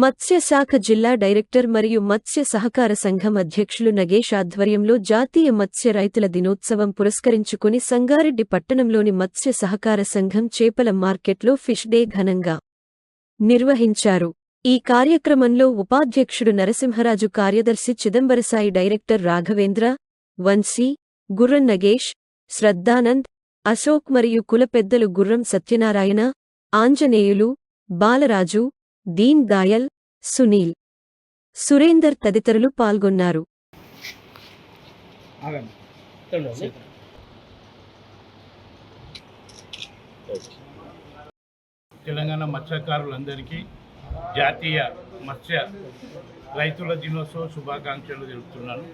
మత్స్యశాఖ జిల్లా డైరెక్టర్ మరియు మత్స్య సహకార సంఘం అధ్యక్షులు నగేష్ ఆధ్వర్యంలో జాతీయ మత్స్య రైతుల దినోత్సవం పురస్కరించుకుని సంగారెడ్డి పట్టణంలోని మత్స్య సహకార సంఘం చేపల మార్కెట్లో ఫిష్ డే ఘనంగా నిర్వహించారు. ఈ కార్యక్రమంలో ఉపాధ్యక్షుడు నరసింహరాజు కార్యదర్శి చిదంబరసాయి డైరెక్టర్ రాఘవేంద్ర వంశీ గుర్రం నగేష్ శ్రద్ధానంద్ అశోక్ మరియు కుల పెద్దలు గుర్రం సత్యనారాయణ ఆంజనేయులు బాలరాజు దీన్ దాయల్ సునీల్. సురేందర్ తదితరులు పాల్గొన్నారు. తెలంగాణ మత్స్యకారులందరికీ జాతీయ మత్స్య రైతుల దినోత్సవ శుభాకాంక్షలు తెలుపుతున్నాను.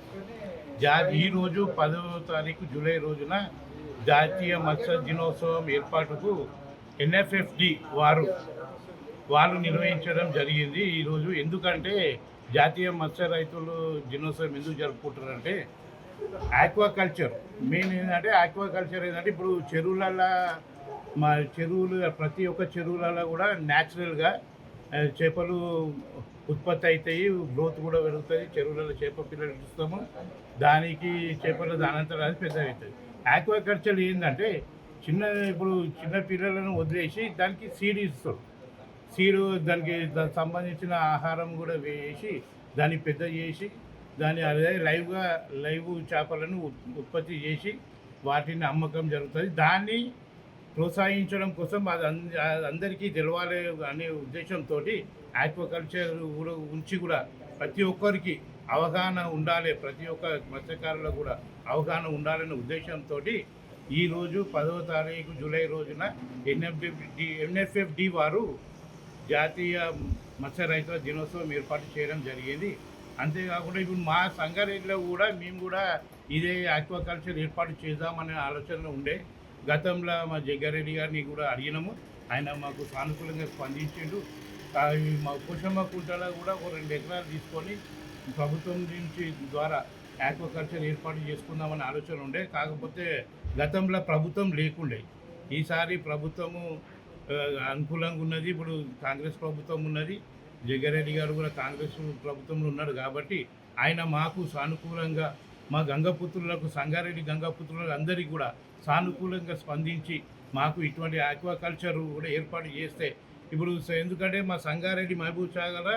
జా ఈరోజు పదవ తారీఖు జూలై రోజున జాతీయ మత్స్య దినోత్సవం ఏర్పాటుకు ఎన్ఎఫ్ఎఫ్డి వారు వాళ్ళు నిర్వహించడం జరిగింది. ఈరోజు ఎందుకంటే జాతీయ మత్స్య రైతులు దినోత్సవం ఎందుకు జరుపుకుంటారంటే ఆక్వాకల్చర్. మెయిన్ ఏంటంటే ఆక్వాకల్చర్ ఏంటంటే ఇప్పుడు చెరువులలో మా చెరువులు ప్రతి ఒక్క చెరువులలో కూడా న్యాచురల్గా చేపలు ఉత్పత్తి అవుతాయి గ్రోత్ కూడా పెరుగుతుంది చెరువులలో చేప పిల్లలు ఇస్తాము దానికి చేపల దానంతరం అది పెద్ద అవుతుంది. ఆక్వాకల్చర్ ఏంటంటే చిన్న ఇప్పుడు చిన్న పిల్లలను వదిలేసి దానికి సీడ్ ఇస్తారు. సీడు దానికి దానికి సంబంధించిన ఆహారం కూడా వేసి దాన్ని పెద్ద చేసి దాన్ని అదే లైవ్గా లైవ్ చేపలను ఉత్పత్తి చేసి వాటిని అమ్మకం జరుగుతుంది. దాన్ని ప్రోత్సహించడం కోసం అది అంద- అది అందరికీ తెలవాలి అనే ఉద్దేశంతో ఆక్వాకల్చర్ కూడా ఉంచి కూడా ప్రతి ఒక్కరికి అవగాహన ఉండాలి ప్రతి ఒక్క మత్స్యకారులకు కూడా అవగాహన ఉండాలనే ఉద్దేశంతో ఈరోజు పదవ తారీఖు జూలై రోజున ఎన్ఎఫ్డి ఎన్ఎఫ్ఎఫ్డి వారు జాతీయ మత్స్య రైతుల దినోత్సవం ఏర్పాటు చేయడం జరిగింది. అంతేకాకుండా ఇప్పుడు మా సంగారెడ్డిలో కూడా మేము కూడా ఇదే ఆక్వాకల్చర్ ఏర్పాటు చేద్దామనే ఆలోచనలో ఉండే. గతంలో మా జగ్గారెడ్డి గారిని కూడా అడిగినాము. ఆయన మాకు సానుకూలంగా స్పందించిండు. మా కుషమ్మ కుంటలో కూడా ఒక రెండు ఎకరాలు తీసుకొని ప్రభుత్వం నుంచి ద్వారా ఆక్వాకల్చర్ ఏర్పాటు చేసుకుందామనే ఆలోచన ఉండే. కాకపోతే గతంలో ప్రభుత్వం లేకుండే. ఈసారి ప్రభుత్వము అనుకూలంగా ఉన్నది. ఇప్పుడు కాంగ్రెస్ ప్రభుత్వం ఉన్నది. జగ్గారెడ్డి గారు కూడా కాంగ్రెస్ ప్రభుత్వంలో ఉన్నాడు కాబట్టి ఆయన మాకు సానుకూలంగా మా గంగపుత్రులకు సంగారెడ్డి గంగపుత్రులకు అందరికీ కూడా సానుకూలంగా స్పందించి మాకు ఇటువంటి ఆక్వాకల్చర్ కూడా ఏర్పాటు చేస్తే ఇప్పుడు ఎందుకంటే మా సంగారెడ్డి మహబూబ్ సాగర్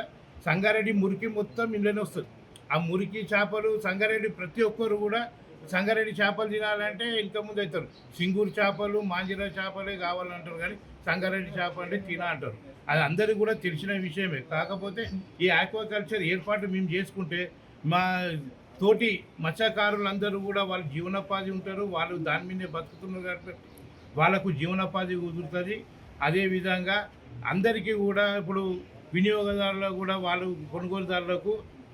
సంగారెడ్డి మురికి మొత్తం ఇంట్లోనే వస్తుంది. ఆ మురికి చేపలు సంగారెడ్డి ప్రతి ఒక్కరు కూడా సంగారెడ్డి చేపలు తినాలంటే ఇంకా ముందు అవుతారు సింగూరు చేపలు మాంజిర చేపలే కావాలంటారు కానీ సంగారెడ్డి చేప అంటే తిన అంటారు. అది అందరికీ కూడా తెలిసిన విషయమే. కాకపోతే ఈ ఆక్వాకల్చర్ ఏర్పాటు మేము చేసుకుంటే మా తోటి మత్స్యకారులందరూ కూడా వాళ్ళు జీవనోపాధి ఉంటారు వాళ్ళు దాని మీదే బతుకుతున్నారు కాబట్టి వాళ్ళకు జీవనోపాధి కుదురుతుంది. అదేవిధంగా అందరికీ కూడా ఇప్పుడు వినియోగదారులకు కూడా వాళ్ళు కొనుగోలుదారులకు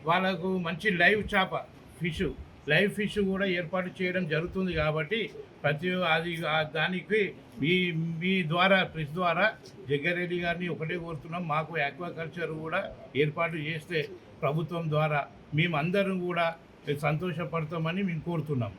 వాళ్ళకు మంచి లైవ్ చేప ఫిష్ లైవ్ ఫిష్ కూడా ఏర్పాటు చేయడం జరుగుతుంది కాబట్టి ప్రతి అది దానికి మీ మీ ద్వారా ప్రెస్ ద్వారా జగ్గారెడ్డి గారిని ఒకటే కోరుతున్నాం. మాకు ఆక్వాకల్చర్ కూడా ఏర్పాటు చేస్తే ప్రభుత్వం ద్వారా మేమందరం కూడా సంతోషపడతామని మేము కోరుతున్నాం.